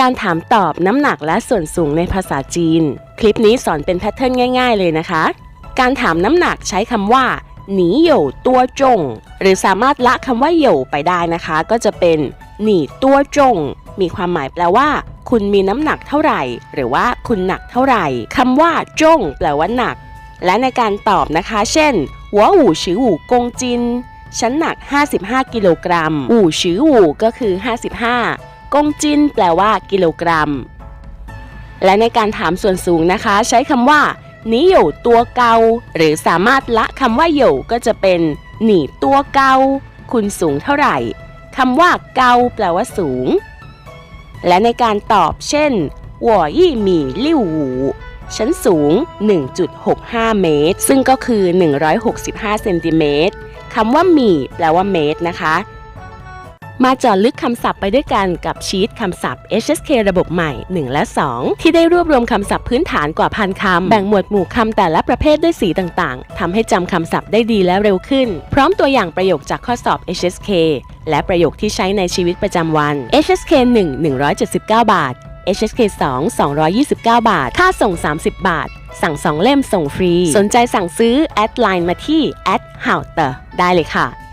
การถามตอบน้ำหนักและส่วนสูงในภาษาจีน คลิปนี้สอนเป็นแพทเทิร์นง่าย ๆ เลยนะคะ การถามน้ำหนักใช้คำว่าหนีเหยวตัวจง หรือสามารถละคำว่าเหยวไปได้นะคะ ก็จะเป็นหนีตัวจง มีความหมายแปลว่า คุณมีน้ำหนักเท่าไหร่ หรือว่าคุณหนักเท่าไหร่คำว่าจง แปลว่าหนัก และในการตอบนะคะ เช่นหัวอู่ชืออู่กงจินฉันหนัก 55 กิโลกรัมอู่ชืออู่ก็คือ 55 กงจินแปลว่ากิโลกรัม และในการถามส่วนสูงนะคะ ใช้คำว่าหนีอยู่ตัวเกาหรือสามารถละคำว่าหยู่ก็จะเป็น หนีตัวเกาคุณสูงเท่าไหร่คำว่าเกาแปลว่าสูง และในการตอบเช่นวอยี่หมี่ลิ่วหูชั้นสูง 1.65 เมตร ซึ่งก็คือ 165 เซนติเมตรคำว่าหมี่แปลว่าเมตรนะคะ มาเจาะลึกคำศัพท์ไปด้วยกันกับชีตคำศัพท์ HSK ระบบใหม่ 1 และ 2 ที่ได้รวบรวมคำศัพท์พื้นฐานกว่าพันคำ แบ่งหมวดหมู่คำแต่ละประเภทด้วยสีต่างๆทำให้จำคำศัพท์ได้ดีและเร็วขึ้น พร้อมตัวอย่างประโยคจากข้อสอบ HSK และประโยคที่ใช้ในชีวิตประจำวัน HSK 1 179 บาท HSK 2 229 บาท ค่าส่ง 30 บาท สั่ง 2 เล่มส่งฟรี สนใจสั่งซื้อ แอดไลน์มาที่ h o w t e r ได้เลยค่ะ